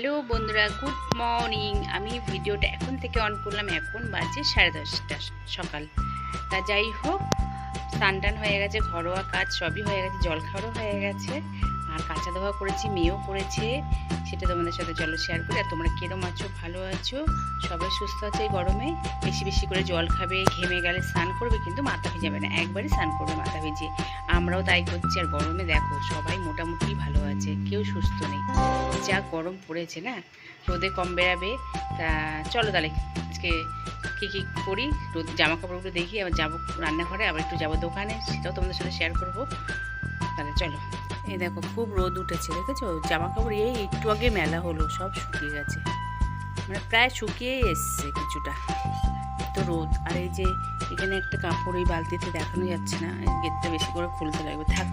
Hello বন্ধুরা, good morning. আমি ভিডিওটা এখন থেকে অন করলাম এখন বাজে সাড়ে দশটা সকাল। তা যাই হোক স্নান টান হয়ে গেছে, ঘরোয়া কাজ সবই হয়ে গেছে জল খাওয়ারও হয়ে গেছে। আর কাঁচা ধোয়া করেছি, মেয়েও করেছে। সেটা তোমাদের সাথে চলো শেয়ার করি। আর তোমরা কিরম আছো? ভালো আছো? সবাই সুস্থ আছে এই গরমে? বেশি বেশি করে জল খাবে, ঘেমে গেলে স্নান করবে, কিন্তু মাথা ভিজাবে না। একবারই স্নান করবে মাথা ভিজিয়ে আমরাও তাই করছি। আর গরমে দেখো, সবাই মোটামুটি ভালো আছে, কেউ সুস্থ নেই। যা গরম পড়েছে না? রোদে কম বেরাবে তা চলো তাহলে আজকে কী কী করি? রোদ জামা কাপড়গুলো দেখি, আবার যাব রান্নাঘরে, আবার একটু যাব দোকানে, সেটাও তোমাদের সাথে শেয়ার করব। তাহলে চলো। এই দেখো, খুব রোদ উঠেছে, দেখেছ? জামা কাপড় এই একটু আগে মেলা হলো, সব শুকিয়ে গেছে। মানে প্রায় শুকিয়েই এসছে কিছুটা। তো রোদ। আর এই যে এখানে একটা কাপড় এই বালতিতে দেখানো যাচ্ছে না গেটটা বেশি করে খুলতে লাগবে। থাক,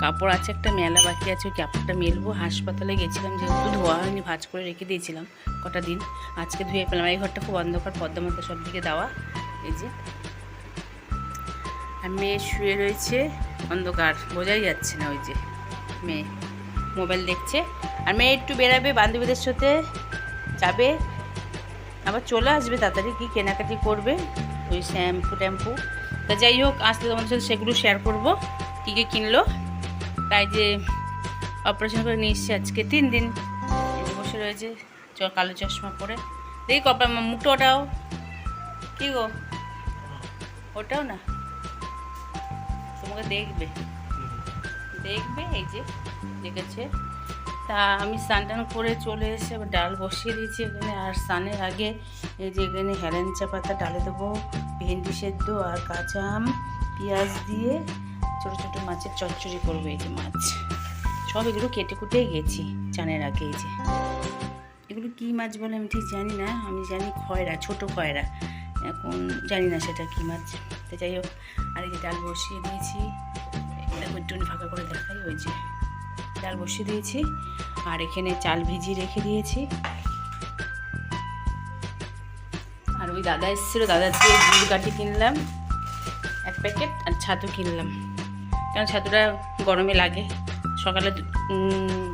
কাপড় আছে, একটা মেলা বাকি আছে, ওই কাপড়টা মেলবো। হাসপাতালে গেছিলাম, যেহেতু ধোয়া হয়নি, ভাজ করে রেখে দিয়েছিলাম কটা দিন। আজকে ধুয়ে পেলাম এই ঘরটা খুব অন্ধকার পদ্মা মতো সব দিকে দেওয়া। এই যে আর মেয়ে শুয়ে রয়েছে, অন্ধকার, বোঝাই যাচ্ছে না ওই যে। মেয়ে মোবাইল দেখছে। আর মেয়ে একটু বেরাবে, বান্ধবীদের সাথে যাবে। আবার চলে আসবে তাড়াতাড়ি, কী কেনাকাটি করবে ওই শ্যাম্পু ট্যাম্পু। তা যাই হোক আসলে তোমাদের সাথে সেগুলো শেয়ার করব, কী কী কিনলো। তাই যে অপারেশন করে নিয়ে এসছে আজকে, তিন দিন বসে রয়েছে চ, কালো চশমা পরে। দেখি কপা মুখটা ওটাও। কী গো? ওটাও না? তোমাকে দেখবে। দেখবে, এই যে দেখেছে? তা আমি স্নান টান করে চলে এসে ডাল বসিয়ে দিয়েছি এখানে। আর স্নানের আগে এই যে এখানে হেলেঞ্চা পাতা ডালে দেবো, ভেন্ডি সেদ্ধ আর কাঁচা আম, পেঁয়াজ দিয়ে ছোটো ছোটো মাছের চচ্চড়ি করব এই যে মাছ। সব এগুলো কেটে কুটেই গেছি চানের আগে এই যে। এগুলো কী মাছ বলে আমি ঠিক জানি না, আমি জানি খয়রা, ছোট খয়রা। এখন জানি না সেটা কী মাছ। তো যাই হোক, আর এই যে ডাল বসিয়ে দিয়েছি। দেখো ফাঁকা করে দেখাই, ওই যে ডাল বসিয়ে দিয়েছি, আর এখানে চাল ভিজিয়ে রেখে দিয়েছি। আর ওই দাদা এসেছিল দাদার দিয়ে গুড় কাঠি কিনলাম, এক প্যাকেট, আর ছাতু কিনলাম। কারণ ছাতুটা গরমে লাগে। সকালে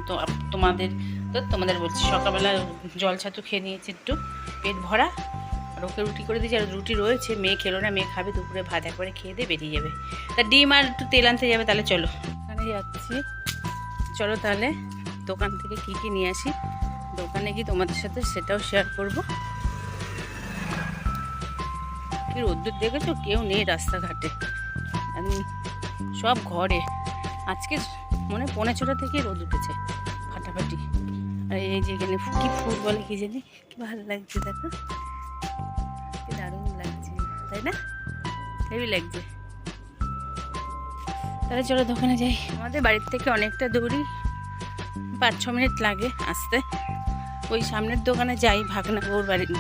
তো তোমাদের তো তোমাদের বলছি, সকালবেলা জল ছাতু খেয়ে নিয়েছি একটু, পেট ভরা। ওকে রুটি করে দিয়েছি, আর রুটি রয়েছে, মেয়ে খেলো না, মেয়ে খাবে, দুপুরে ভাত একবারে খেয়ে দিয়ে বেরিয়ে যাবে। তা ডিম আর একটু তেল আনতে যাবে, তাহলে চলো। ওখানে যাচ্ছি। চলো তাহলে, দোকান থেকে কী কী নিয়ে আসি, দোকানে গিয়ে তোমাদের সাথে সেটাও শেয়ার করব। কি রোদ্দুর দেখেছ? কেউ নেই রাস্তাঘাটে। সব ঘরে। আজকে মনে পৌনে ছটা থেকে রোদ উঠেছে, ফাটাফাটি। আর এই যে এখানে কি ফুল বলে কি জানি, কি ভালো লাগছে দেখো। তাই না? হেভি লাগছে তাহলে চলো দোকানে যাই। আমাদের বাড়ির থেকে অনেকটা দূরই পাঁচ ছ মিনিট লাগে আসতে। ওই সামনের দোকানে যাই ভাগনা ওর বাড়ির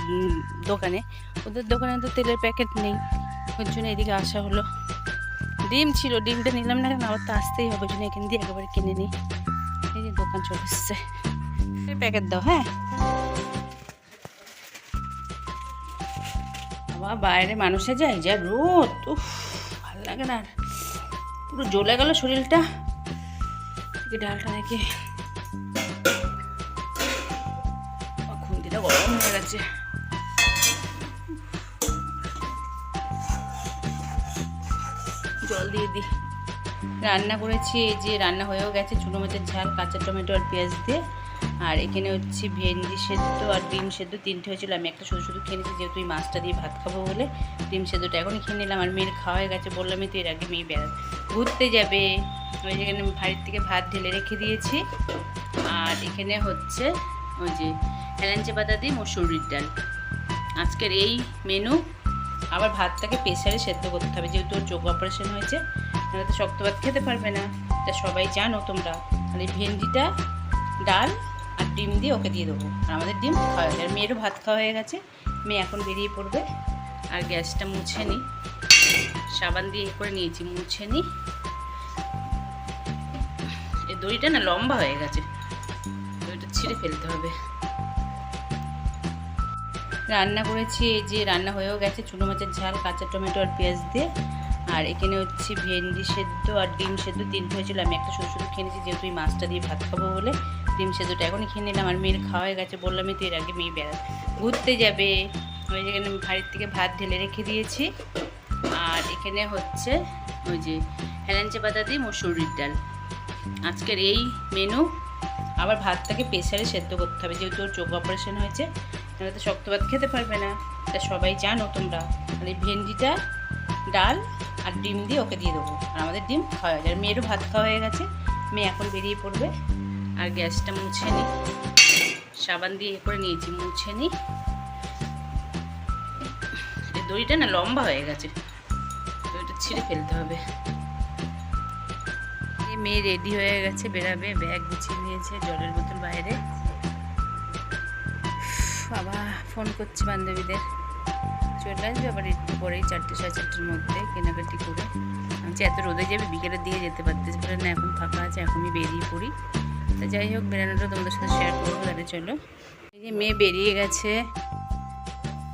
দোকানে। ওদের দোকানে তো তেলের প্যাকেট নেই। ওর জন্য এদিকে আসা হলো। ডিম ছিল ডিমটা নিলাম না কেন? আবার তো আসতেই হবে জন্য এখান দিয়ে একেবারে কিনে নিই। এই যে দোকান চলে এসছে। প্যাকেট দাও হ্যাঁ? বাবা বাইরে মানুষে যায়, যা রোদ, উফ, ভালো লাগে না। আর পুরো জ্বলে গেল শরীরটা। ডালটা দেখে খুন্তিটা গরম হয়ে গেছে। জল দিয়ে দিই। রান্না করেছি, এই যে রান্না হয়েও গেছে চুনো মাছের ঝাল, কাঁচা টমেটো আর পেঁয়াজ দিয়ে। আর এখানে হচ্ছে ভেন্ডি সেদ্ধ আর ডিম সেদ্ধ তিনটে হয়েছিল। আমি একটা শুধু শুধু খেয়ে নিয়েছি, যেহেতু এই মাছটা দিয়ে ভাত খাব বলে। ডিম সেদ্ধটা এখনই খেয়ে নিলাম। আর মেয়ের খাওয়া হয়ে গেছে বললামই তো এর আগে মেয়ে বেড়া ঘুরতে যাবে। ওই যেখানে ভাড়ির থেকে ভাত ঢেলে রেখে দিয়েছি। আর এখানে হচ্ছে ওই যে হেলাঞ্চে পাতা দিয়ে মসুরির ডাল। আজকের এই মেনু। আবার ভাতটাকে প্রেশারে সেদ্ধ করতে হবে, যেহেতু ওর চোখ অপারেশন হয়েছে। নাহলে তো শক্ত ভাত খেতে পারবে না। তা সবাই জানো তোমরা, তাহলে ভেন্ডিটা, ডাল ডিম দিয়ে ওকে দিয়ে দেবো। আর আমাদের ডিম খাওয়া হয়ে গেছে। মেয়েরও ভাত খাওয়া হয়ে গেছে। মেয়ে এখন বেরিয়ে পড়বে। আর গ্যাসটা মুছে নিই সাবান দিয়ে এ করে নিয়েছি, মুছে নিই এই দড়িটা না লম্বা হয়ে গেছে। দড়িটা ছিঁড়ে ফেলতে হবে। রান্না করেছি এই যে, রান্না হয়েও গেছে। চুনো মাছের ঝাল, কাঁচা টমেটো আর পেঁয়াজ দিয়ে। আর এখানে হচ্ছে ভেন্ডি সেদ্ধ আর ডিম সেদ্ধ তিনটে হয়েছিল। আমি একটা শুধু শুধু খেয়ে নিয়েছি, যেহেতু এই মাছটা দিয়ে ভাত খাব বলে। ডিম সেদ্ধটা। এখনই খেয়ে নিলাম, আর মেয়ের খাওয়া হয়ে গেছে বললামই তো এর আগে মেয়ে বেড়া ঘুরতে যাবে। ওই যেখানে আমি ভাড়ির থেকে ভাত ঢেলে রেখে দিয়েছি। আর এখানে হচ্ছে ওই যে হেলাঞ্চে পাতা দিয়ে মসুরির ডাল। আজকের এই মেনু আবার ভাতটাকে প্রেশারে সেদ্ধ করতে হবে, যেহেতু ওর চোখ অপারেশন হয়েছে, তাহলে তো শক্ত ভাত খেতে পারবে না। তা সবাই জানো তোমরা এই ভেন্ডিটা, ডাল আর ডিম দিয়ে ওকে দিয়ে দেবো। আর আমাদের ডিম খাওয়া হয়ে যায় মেয়েরও ভাত খাওয়া হয়ে গেছে। মেয়ে এখন বেরিয়ে পড়বে। আর গ্যাসটা মুছে নিই সাবান দিয়ে করে নিয়েছি, মুছে নিই দড়িটা না লম্বা হয়ে গেছে। দড়িটা ছিঁড়ে ফেলতে হবে। মেয়ে রেডি হয়ে গেছে, বেরাবে, ব্যাগ গুছিয়ে নিয়েছে, জলের বোতল বাইরে। বাবা, ফোন করছে বান্ধবীদের। চলে আসবে আবার একটু পরেই চারটে সাড়ে চারটের মধ্যে, কেনাকাটি করে। আমি এত রোদে যাবে বিকেলের দিকে যেতে পারতেছি না, এখন ফাঁকা আছে, এখনই বেরিয়ে পড়ি। তা যাই হোক বেরানোটা তোমাদের সাথে শেয়ার করব, তাহলে চলো। এই যে মেয়ে বেরিয়ে গেছে।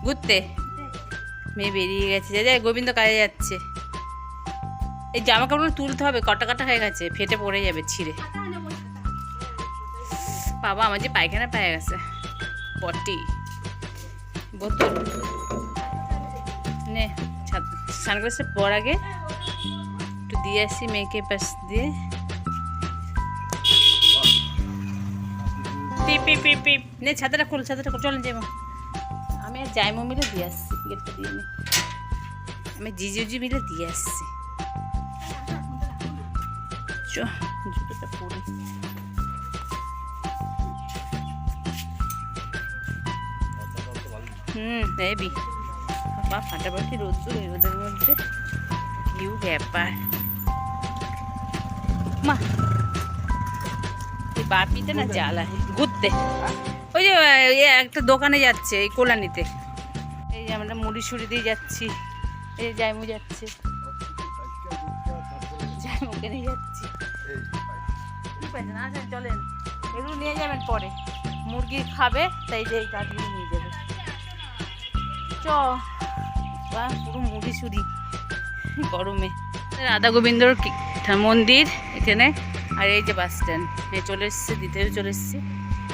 ঘুরতে? মেয়ে বেরিয়ে গেছে। যা যায় গোবিন্দ কাজে যাচ্ছে। এই জামা কাপড় তুলতে হবে, কটা কাটা হয়ে গেছে, ফেটে পড়ে যাবে, ছিঁড়ে। বাবা, আমার যে পায়খানা পেয়ে গেছে। পটি বোতল। নে সানগ্লাসটা পর আগে একটু দিয়ে আসি মেয়েকে পাশ দিয়ে। পিপ পিপ পিপ পিপ। ছাতাটা খোল ছাতাটা খোল চলেন যাব আমি আর জাইমো মিলে দিয়ে আসছি, গেটটা দিয়ে নি। আমি জিজুজি মিলে দিয়ে আসছি। জুতোটা পরি। হুম হেবি বাবা, ফাটাফাটি রোদ্দুর রোদের মধ্যে। কিউ ব্যাপার। মা বাপিতে না জ্বালা ঘুরতে ওই যে একটা দোকানে যাচ্ছে এই কোলানিতে এই যে আমরা মুড়ি সুড়ি দিয়ে যাচ্ছি এই জাইমু যাচ্ছে। জাইমুকে নিয়ে যাচ্ছি। ঠিক আছে না আচ্ছা চলেন। এগুলো নিয়ে যাবেন পরে। মুরগি খাবে তাই যে এই কাঠগুলো নিয়ে যাবে। চ। বা পুরো মুড়ি সুড়ি। গরমে। রাধা গোবিন্দর মন্দির এখানে। আর এই যে বাস স্ট্যান্ড। এই চলে এসছে দ্বিতীয় চলে এসছে।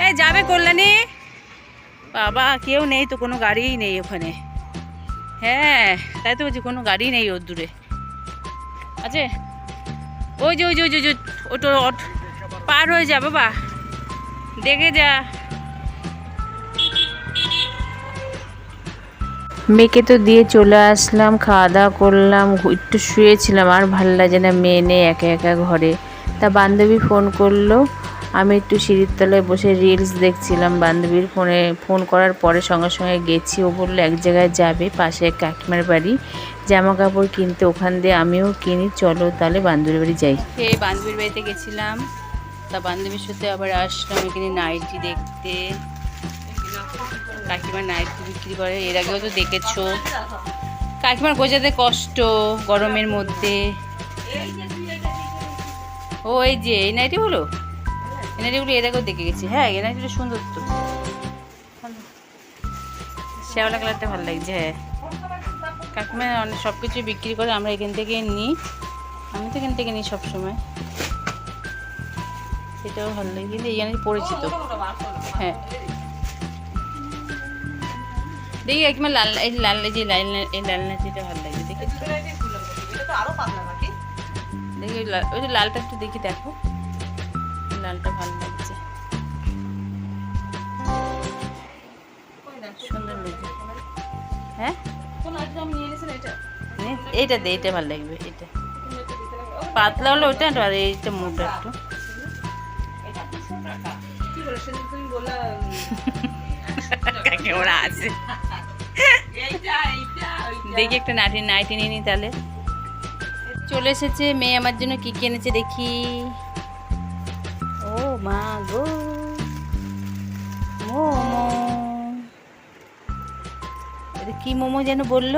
এই যাবে কল্যাণী। বাবা, কেউ নেই তো, কোনো গাড়িই নেই ওখানে। হ্যাঁ তাই তো বলছি, কোনো গাড়ি নেই ওর দূরে। আছে? ওই যে ওই যে ওই যে ওটো পার হয়ে যা বাবা। দেখে যা। মেয়েকে তো দিয়ে চলে আসলাম, খাওয়া দাওয়া করলাম একটু শুয়েছিলাম, আর ভালো লাগে না, মেয়ে নেই, একা একা ঘরে। তা বান্ধবী ফোন করল। আমি একটু সিঁড়ির তলায় বসে রিলস দেখছিলাম। বান্ধবীর ফোনে ফোন করার পরে সঙ্গে সঙ্গে গেছি। ও বলল, এক জায়গায় যাবে, পাশে এক কাকিমার বাড়ি। জামা কাপড় কিনতে ওখান দিয়ে আমিও কিনি। চলো তাহলে বান্ধবীর বাড়ি যাই। এই বান্ধবীর বাড়িতে গেছিলাম। তা বান্ধবীর সাথে আবার আসলাম এখানে নাইটি দেখতে। কাকিমার নাইটি বিক্রি করে। এর আগেও তো দেখেছ। কাকিমার গোজাতে কষ্ট, গরমের মধ্যে। ও এই যে এই নাইটিগুলো এই নাইটিগুলো এর আগেও দেখে গেছি। হ্যাঁ এই নাইটিটা সুন্দর তো। শ্যাওলা কালারটা ভালো লাগছে হ্যাঁ। কাকিমা অনেক সব কিছু বিক্রি করে আমরা এখান থেকে নিই। আমি তো এখান থেকে নিই সবসময়। সেটাও ভালো লাগে, কিন্তু এই গানটি পরিচিত হ্যাঁ। দেখি একবার লাল, এই লাল, এই যে লাল, এই লাল নাচিটা ভালো লাগে দেখি দেখি ওই যে লালটা একটু দেখি, দেখো। লালটা ভালো লাগছে। সুন্দর লাগছে। হ্যাঁ? এইটা দে, এইটা ভালো লাগবে এটা পাতলা হলো ওইটা আর এইটা মোটা একটু। দেখি একটা নাইটি নাইটি নিয়ে নি তাহলে। চলে এসেছে, মেয়ে আমার জন্য কি কি এনেছে দেখি। ও মা গো। মোমো। কি মোমো যেন বলল?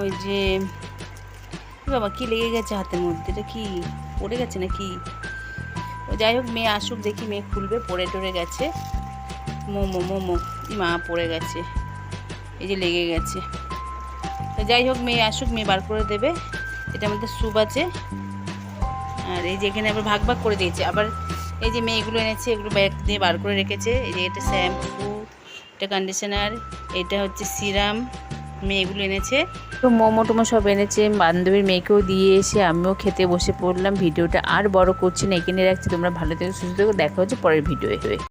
ওই যে বাবা, কি লেগে গেছে হাতের মধ্যে? এটা কি পড়ে গেছে নাকি? যাই হোক, মেয়ে আসুক, দেখি মেয়ে খুলবে, পড়ে টরে গেছে। মোমো মোমো। মা, পড়ে গেছে। এই যে লেগে গেছে। যাই হোক, মেয়ে আসুক, মেয়ে বার করে দেবে। এটার মধ্যে স্যুপ আছে। আর এই যে এখানে আবার ভাগ ভাগ করে দিয়েছে। আবার এই যে মেয়েগুলো এনেছে, এগুলো ব্যাগ দিয়ে বার করে রেখেছে। এই যে এটা শ্যাম্পু, এটা কন্ডিশনার এটা হচ্ছে সিরাম, মেয়েগুলো এনেছে। তো মোমো টোমো সব এনেছে। বান্ধবীর মেয়েকেও দিয়ে এসে আমিও খেতে বসে পড়লাম। ভিডিওটা আর বড় করছি না এখানে রাখছি। তোমরা ভালো থেকে, সুস্থ থেকো। দেখা হচ্ছে পরের ভিডিওয়ে